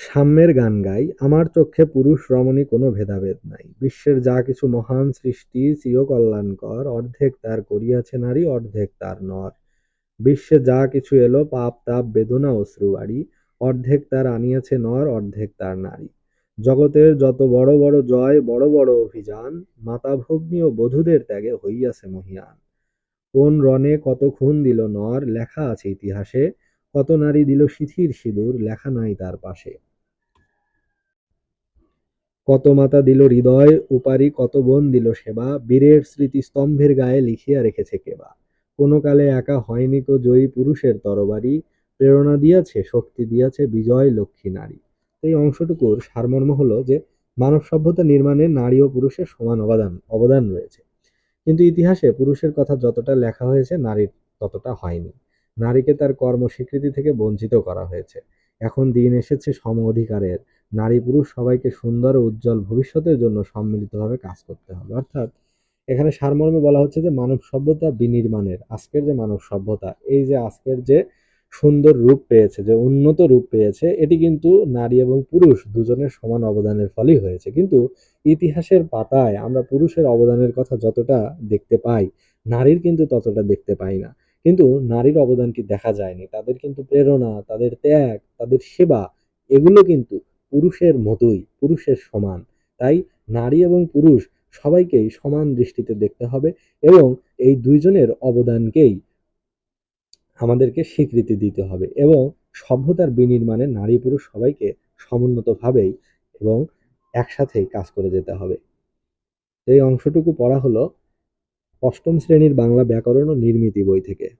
সাম্যের গান গাই, আমার চক্ষে পুরুষ রমণী কোনো ভেদাভেদ নাই। বিশ্বের যা কিছু মহান সৃষ্টি চিরকল্যাণকর, অর্ধেক তার করিয়াছে নারী, অর্ধেক তার নর। বিশ্বে যা কিছু এলো, পাপ, তাপ, বেদনা, অশ্রুবাড়ি, অর্ধেক তার আনিয়াছে নর, অর্ধেক তার নারী। জগতের যত বড় বড় জয়, বড় বড় অভিযান, মাতা ভগ্নী ও বধূদের ত্যাগে হইয়াছে মহিয়ান। কোন রণে কত খুন দিল নর, লেখা আছে ইতিহাসে, কত নারী দিল সিথির সিঁদুর, লেখা নাই তার পাশে। কত মাতা দিল হৃদয়, উপারি কত বোন দিল সেবা, বীরের স্মৃতি স্তম্ভের গায়ে লিখিয়া রেখেছে কেবা। কোনো কালে একা হয়নি তো জয়ী পুরুষের তরবারি, প্রেরণা দিয়াছে, শক্তি দিয়াছে বিজয় লক্ষ্মী নারী। এই অংশটুকুর সারমর্ম হলো যে, মানব সভ্যতা নির্মাণে নারী ও পুরুষের সমান অবদান অবদান রয়েছে। কিন্তু ইতিহাসে পুরুষের কথা যতটা লেখা হয়েছে, নারীর ততটা হয়নি। নারীকে তার কর্ম স্বীকৃতি থেকে বঞ্চিত করা হয়েছে। এখন দিন এসেছে সম অধিকারের। নারী পুরুষ সবাইকে সুন্দর ও উজ্জ্বল ভবিষ্যতের জন্য সম্মিলিতভাবে কাজ করতে হবে। অর্থাৎ এখানে সারমর্মে বলা হচ্ছে যে মানব সভ্যতা বিনির্মাণের, আজকের যে মানব সভ্যতা, এই যে আজকের যে সুন্দর রূপ পেয়েছে, যে উন্নত রূপ পেয়েছে, এটি কিন্তু নারী এবং পুরুষ দুজনের সমান অবদানের ফলেই হয়েছে। কিন্তু ইতিহাসের পাতায় আমরা পুরুষের অবদানের কথা যতটা দেখতে পাই, নারীর কিন্তু ততটা দেখতে পাই না। কিন্তু নারীর অবদান কি দেখা যায়নি? তাদের কিন্তু প্রেরণা, তাদের ত্যাগ, তাদের সেবা, এগুলো কিন্তু পুরুষের মতোই, পুরুষের সমান। তাই নারী এবং পুরুষ সবাইকেই সমান দৃষ্টিতে দেখতে হবে এবং এই দুইজনের অবদানকেই আমাদেরকে স্বীকৃতি দিতে হবে এবং সভ্যতার বিনির্মাণে নারী পুরুষ সবাইকে সমুন্নতভাবেই এবং একসাথেই কাজ করে যেতে হবে। এই অংশটুকু পড়া হলো অষ্টম শ্রেণির বাংলা ব্যাকরণ ও নির্মিতি বই থেকে।